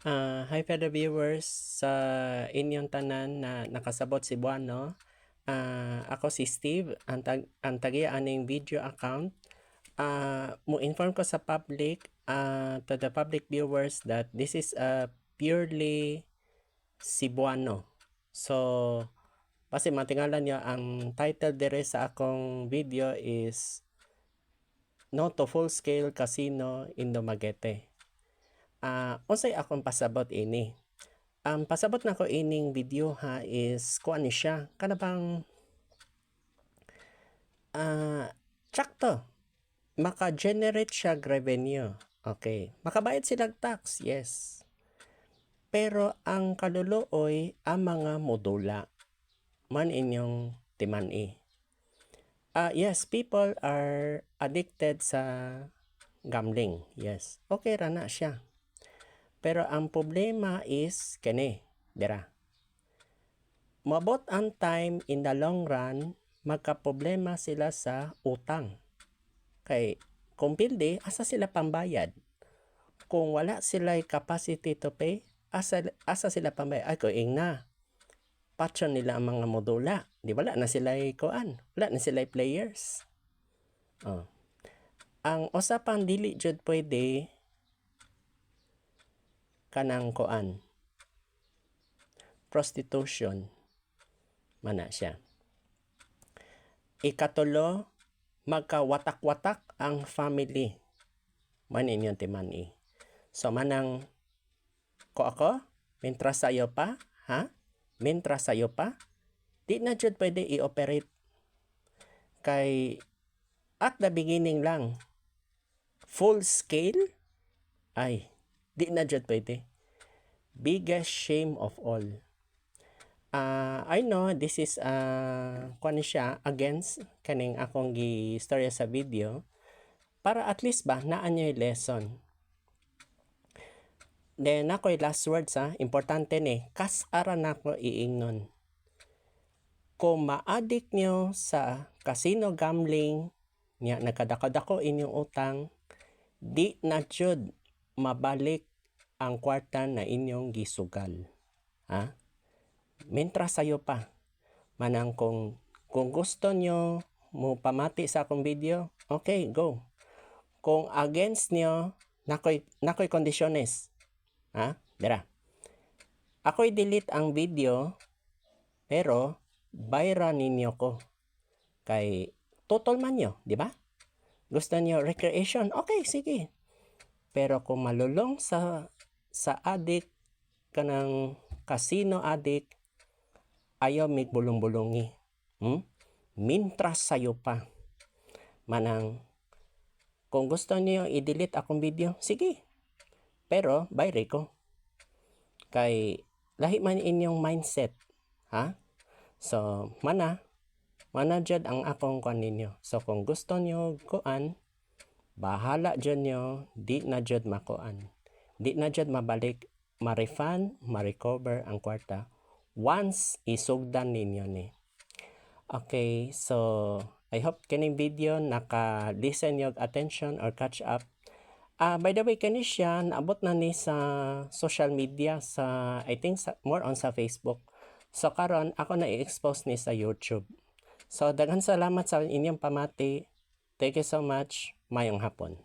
Ah, hi fellow viewers sa inyong tanan na nakasabot si Buano. Ah, ako si Steve, ang, tag ang aning video account. Ah, mo inform ko sa public ah, to the public viewers that this is a purely Cebuano. So, kasi matingalan niyo ang title dire sa akong video is No to Full Scale Casino in Dumaguete ah unsay akong pasabot ini? Ang pasabot nako ining video ha is kuan ni siya kana bang ah sakto maka-generate siya revenue okay? Makabayad sila tax yes. Pero ang kaluluoy ang mga modula man inyong timani. Ah yes people are addicted sa gambling yes. Okay ra na siya pero ang problema is kani, dira. Mabot ang time in the long run, magka-problema sila sa utang. Kay kung pilde, asa sila pambayad? Kung wala sila capacity to pay, asa, asa sila pambayad? Ay, kuing na. Patron nila ang mga modula. Di wala na sila kuan. Wala na sila players. Oh. Ang usapang dili jud pwede kanang koan prostitution. Mana siya? Ikatulo magkawatak-watak ang family. Man inyong timani so manang ko ako? Mentras sayo pa? Ha? Mentras sayo pa? Di na jud pwede i-operate. Kay at the beginning lang full scale? Ay Di na jud pwede. Biggest shame of all. Uh, I know this is uh, kuan siya against kaning akong gi storya sa video para at least ba naan nyo lesson. Then ako last words ha, importante ni, kas ara na ko iingnon. Kung ma-addict nyo sa casino gambling, nya nagkadako-dako inyong utang, di na jud mabalik ang kwarta na inyong gisugal. Ha? Mentras sayo pa. Manang kung, kung gusto nyo mo pamati sa akong video, okay, go. Kung against nyo, nakoy, nakoy kondisyones. Ha? Dira. Ako'y delete ang video, pero viral ninyo ko. Kay total man nyo, di ba? Gusto nyo recreation? Okay, sige. Pero kung malulong sa sa adik kanang casino adik ayaw mig bulong-bulongi. Hmm? Mintras sayo pa. Manang kung gusto niyo i-delete akong video, sige. Pero bayre ko. Kay lahi man inyong mindset, ha? So, mana mana jud ang akong kuan ninyo. So kung gusto niyo kuan, bahala jud nyo, di na jud makuan di na jud mabalik ma-refund, ma-recover ang kwarta once isugdan ninyo ni. Okay, so I hope kining video naka-listen yung attention or catch up. Uh, by the way, kani siya naabot na ni sa social media sa I think sa, more on sa Facebook. So karon ako na i-expose ni sa YouTube. So daghan salamat sa inyong pamati. Thank you so much. Mayong hapon.